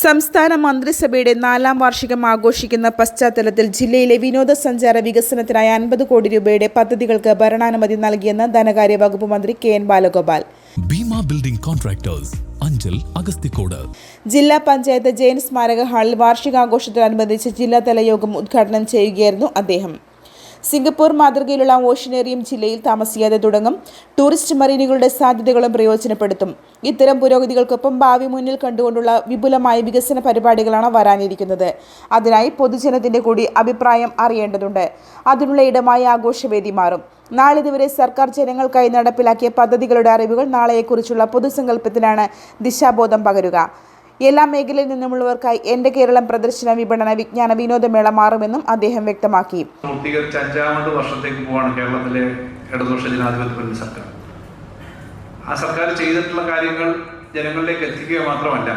സംസ്ഥാന മന്ത്രിസഭയുടെ നാലാം വാർഷികം ആഘോഷിക്കുന്ന പശ്ചാത്തലത്തിൽ ജില്ലയിലെ വിനോദസഞ്ചാര വികസനത്തിനായി അൻപത് കോടി രൂപയുടെ പദ്ധതികൾക്ക് ഭരണാനുമതി നൽകിയെന്ന് ധനകാര്യ വകുപ്പ് മന്ത്രി K N Balagopal. Bheema building contractors Anchal Agasthikode. ജില്ലാ പഞ്ചായത്ത് ജെയിൻ സ്മാരക ഹാളിൽ വാർഷികാഘോഷത്തോടനുബന്ധിച്ച് ജില്ലാതല യോഗം ഉദ്ഘാടനം ചെയ്യുകയായിരുന്നു അദ്ദേഹം. സിംഗപ്പൂർ മാതൃകയിലുള്ള ഓഷനേറിയം ജില്ലയിൽ താമസിയാതെ തുടങ്ങും. ടൂറിസ്റ്റ് മറീനുകളുടെ സാധ്യതകളും പ്രയോജനപ്പെടുത്തും. ഇത്തരം പുരോഗതികൾക്കൊപ്പം ഭാവി മുന്നിൽ കണ്ടുകൊണ്ടുള്ള വിപുലമായ വികസന പരിപാടികളാണ് വരാനിരിക്കുന്നത്. അതിനായി പൊതുജനത്തിന്റെ കൂടി അഭിപ്രായം അറിയേണ്ടതുണ്ട്. അതിനുള്ള ഇടമായി ആഘോഷവേദി മാറും. നാളിതുവരെ സർക്കാർ ജനങ്ങൾക്കായി നടപ്പിലാക്കിയ പദ്ധതികളുടെ അറിവുകൾ നാളെയെക്കുറിച്ചുള്ള പൊതുസങ്കല്പത്തിനാണ് ദിശാബോധം പകരുക. എല്ലാ മേഖലയിൽ നിന്നുമുള്ളവർക്കായി എന്റെ കേരളം പ്രദർശന വിപണന വിജ്ഞാന വിനോദമേള മാറുമെന്നും അദ്ദേഹം വ്യക്തമാക്കി. പൂർത്തീകരിച്ച് അഞ്ചാമത് വർഷത്തേക്ക് പോവാണ് കേരളത്തിലെ ഇടതുപക്ഷ ജനാധിപത്യ സർക്കാർ. ആ സർക്കാർ ചെയ്തിട്ടുള്ള കാര്യങ്ങൾ ജനങ്ങളിലേക്ക് എത്തിക്കുക മാത്രമല്ല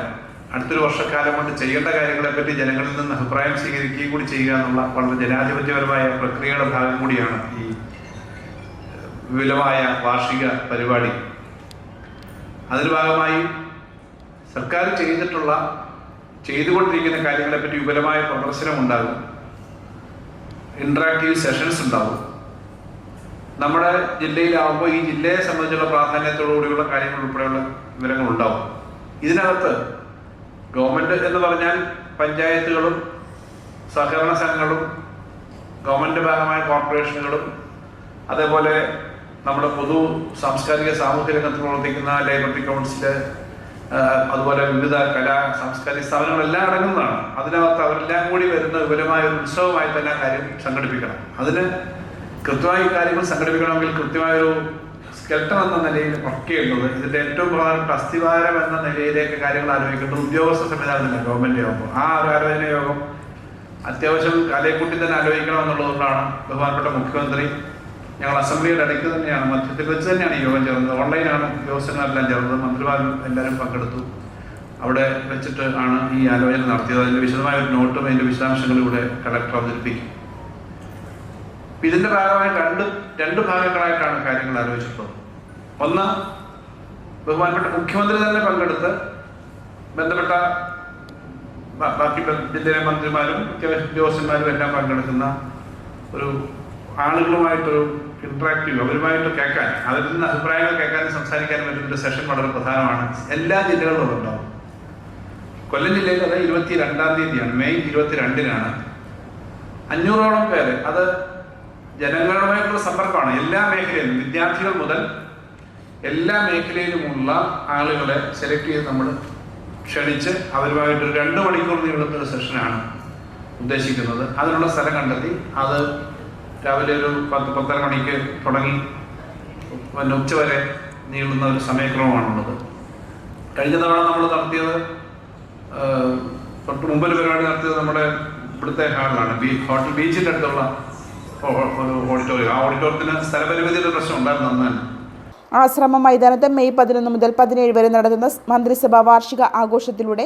അടുത്തൊരു വർഷക്കാലം കൊണ്ട് ചെയ്യേണ്ട കാര്യങ്ങളെപ്പറ്റി ജനങ്ങളിൽ നിന്ന് അഭിപ്രായം സ്വീകരിക്കുകയും കൂടി ചെയ്യുക എന്നുള്ള വളരെ ജനാധിപത്യപരമായ പ്രക്രിയയുടെ ഭാഗം കൂടിയാണ് ഈ വിപുലമായ വാർഷിക പരിപാടി. അതിന്റെ ഭാഗമായി സർക്കാർ ചെയ്തിട്ടുള്ള ചെയ്തുകൊണ്ടിരിക്കുന്ന കാര്യങ്ങളെപ്പറ്റി വിപുലമായ പ്രദർശനം ഉണ്ടാകും ഇന്ററാക്റ്റീവ് സെഷൻസ് ഉണ്ടാവും നമ്മുടെ ജില്ലയിലാവുമ്പോൾ ഈ ജില്ലയെ സംബന്ധിച്ചുള്ള പ്രാധാന്യത്തോടുകൂടിയുള്ള കാര്യങ്ങൾ ഉൾപ്പെടെയുള്ള വിവരങ്ങൾ ഉണ്ടാവും ഇതിനകത്ത് ഗവൺമെന്റ് എന്ന് പറഞ്ഞാൽ പഞ്ചായത്തുകളും സഹകരണ സംഘങ്ങളും ഗവൺമെന്റ് ഭാഗമായ കോർപ്പറേഷനുകളും അതേപോലെ നമ്മുടെ പൊതു സാംസ്കാരിക സാമൂഹ്യ രംഗത്ത് പ്രവർത്തിക്കുന്ന ലൈബ്രറി കൗൺസിൽ അതുപോലെ വിവിധ കലാ സാംസ്കാരിക സ്ഥാപനങ്ങളെല്ലാം അടങ്ങുന്നതാണ്. അതിനകത്ത് അവരെല്ലാം കൂടി വരുന്ന വിപുലമായ ഒരു ഉത്സവമായി തന്നെ കാര്യം സംഘടിപ്പിക്കണം. അതിന് കൃത്യമായി കാര്യങ്ങൾ സംഘടിപ്പിക്കണമെങ്കിൽ കൃത്യമായൊരു സ്കെൽട്ടൺ എന്ന നിലയിൽ വർക്കേണ്ടത് ഇതിന്റെ ഏറ്റവും പ്രധാനപ്പെട്ട അസ്ഥിവാരം എന്ന നിലയിലേക്ക് കാര്യങ്ങൾ ആലോചിക്കേണ്ടത് ഉദ്യോഗസ്ഥ സംവിധാനത്തില്ല ഗവൺമെന്റ് യോഗം. ആ ഒരു ആലോചന യോഗം അത്യാവശ്യം കലയെക്കുട്ടി തന്നെ ആലോചിക്കണം എന്നുള്ളതുകൊണ്ടാണ് ബഹുമാനപ്പെട്ട മുഖ്യമന്ത്രി ഞങ്ങൾ അസംബ്ലിയുടെ ഇടയ്ക്ക് തന്നെയാണ് മധ്യത്തിൽ വെച്ച് തന്നെയാണ് യോഗം ചേർന്നത്. ഓൺലൈനാണ് ഉദ്യോഗസ്ഥന്മാരെല്ലാം ചേർന്നത്. മന്ത്രിമാരും എല്ലാവരും പങ്കെടുത്തു. അവിടെ വെച്ചിട്ട് ആണ് ഈ ആലോചന നടത്തിയത്. അതിന്റെ വിശദമായ ഒരു നോട്ടും വിശദാംശങ്ങളും ഇവിടെ കളക്ടർ അവതരിപ്പിക്കും. ഇതിന്റെ ഭാഗമായി രണ്ട് രണ്ട് ഭാഗങ്ങളായിട്ടാണ് കാര്യങ്ങൾ ആലോചിച്ചിട്ടുള്ളത്. ഒന്ന് ബഹുമാനപ്പെട്ട മുഖ്യമന്ത്രി തന്നെ പങ്കെടുത്ത് ബന്ധപ്പെട്ട ബാക്കി ജില്ലയിലെ മന്ത്രിമാരും ഉദ്യോഗസ്ഥന്മാരും എല്ലാം പങ്കെടുക്കുന്ന ഒരു ആളുകളുമായിട്ടൊരു ചെയ്യുക അവരുമായിട്ട് കേൾക്കാൻ. അതിൽ നിന്ന് അഭിപ്രായങ്ങൾ കേൾക്കാനും സംസാരിക്കാനും പറ്റുന്ന സെഷൻ വളരെ പ്രധാനമാണ്. എല്ലാ ജില്ലകളിലും ഉണ്ടാവും. കൊല്ലം ജില്ലയിൽ അത് ഇരുപത്തി രണ്ടാം തീയതിയാണ്. മെയ് ഇരുപത്തിരണ്ടിനാണ്. അഞ്ഞൂറോളം പേര് അത് ജനങ്ങളുമായിട്ടുള്ള സമ്പർക്കമാണ്. എല്ലാ മേഖലയിലും വിദ്യാർത്ഥികൾ മുതൽ എല്ലാ മേഖലയിലുമുള്ള ആളുകളെ സെലക്ട് ചെയ്ത് നമ്മൾ ക്ഷണിച്ച് അവരുമായിട്ട് രണ്ട് മണിക്കൂർ നീളുന്ന ഒരു സെഷനാണ് ഉദ്ദേശിക്കുന്നത്. അതിനുള്ള സ്ഥലം കണ്ടെത്തി അത് രാവിലെ ഒരു പത്ത് പത്തര മണിക്ക് തുടങ്ങി. പിന്നെ ഉച്ചവരെ നീളുന്ന ഒരു സമയക്രമമാണുള്ളത്. കഴിഞ്ഞ തവണ നമ്മൾ നടത്തിയത് തൊട്ട് മുമ്പൊരു പരിപാടി നടത്തിയത് നമ്മുടെ ഇവിടുത്തെ ഹാളിലാണ്. ബീ ഹോട്ടൽ ബീച്ചിന്റെ അടുത്തുള്ള ഓഡിറ്റോറിയം ആ ഓഡിറ്റോറിയത്തിന് സ്ഥലപരിമിതിയുടെ പ്രശ്നം ഉണ്ടായിരുന്നു അന്ന് തന്നെ. ആശ്രമ മൈതാനത്ത് മെയ് പതിനൊന്ന് മുതൽ പതിനേഴ് വരെ നടത്തുന്ന മന്ത്രിസഭാ വാർഷിക ആഘോഷത്തിലൂടെ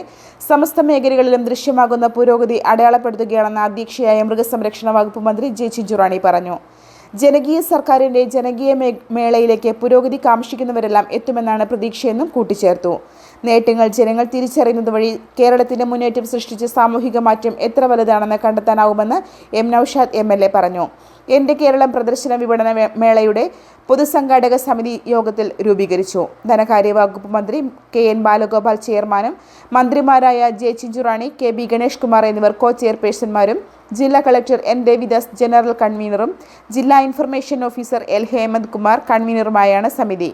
സമസ്ത മേഖലകളിലും ദൃശ്യമാകുന്ന പുരോഗതി അടയാളപ്പെടുത്തുകയാണെന്ന് അധ്യക്ഷയായ മൃഗസംരക്ഷണ വകുപ്പ് മന്ത്രി ജെ ചിഞ്ചുറാണി പറഞ്ഞു. ജനകീയ സർക്കാരിന്റെ ജനകീയ മേളയിലേക്ക് പുരോഗതി കാംക്ഷിക്കുന്നവരെല്ലാം എത്തുമെന്നാണ് പ്രതീക്ഷയെന്നും കൂട്ടിച്ചേർത്തു. നേട്ടങ്ങൾ ജനങ്ങൾ തിരിച്ചറിയുന്നത് വഴി കേരളത്തിന്റെ മുന്നേറ്റം സൃഷ്ടിച്ച സാമൂഹിക മാറ്റം എത്ര വലുതാണെന്ന് കണ്ടെത്താനാവുമെന്ന് M Noushad M L A പറഞ്ഞു. എന്റെ കേരളം പ്രദർശന വിപണന മേളയുടെ പൊതുസംഘാടക സമിതി യോഗത്തിൽ രൂപീകരിച്ചു. ധനകാര്യ വകുപ്പ് മന്ത്രി കെ എൻ ബാലഗോപാൽ ചെയർമാനും മന്ത്രിമാരായ J Chinchurani K B Ganesh Kumar എന്നിവർ കോ ചെയർപേഴ്സൺമാരും ജില്ലാ കളക്ടർ എൻ ദേവിദാസ് ജനറൽ കൺവീനറും ജില്ലാ information officer L Hemanth Kumar കൺവീനറുമായാണ് സമിതി.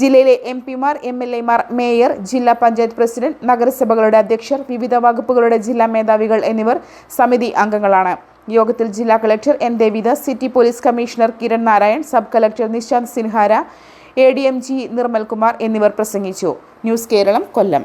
ജില്ലയിലെ എം പിമാർ എം എൽ എമാർ മേയർ ജില്ലാ പഞ്ചായത്ത് പ്രസിഡന്റ് നഗരസഭകളുടെ അധ്യക്ഷർ വിവിധ വകുപ്പുകളുടെ ജില്ലാ മേധാവികൾ എന്നിവർ സമിതി അംഗങ്ങളാണ്. യോഗത്തിൽ ജില്ലാ collector N Devidas city police commissioner Kiran Narayan sub collector Nishanth Sinhara A D M G Nirmalkumar എന്നിവർ പ്രസംഗിച്ചു. ന്യൂസ് കേരളം കൊല്ലം.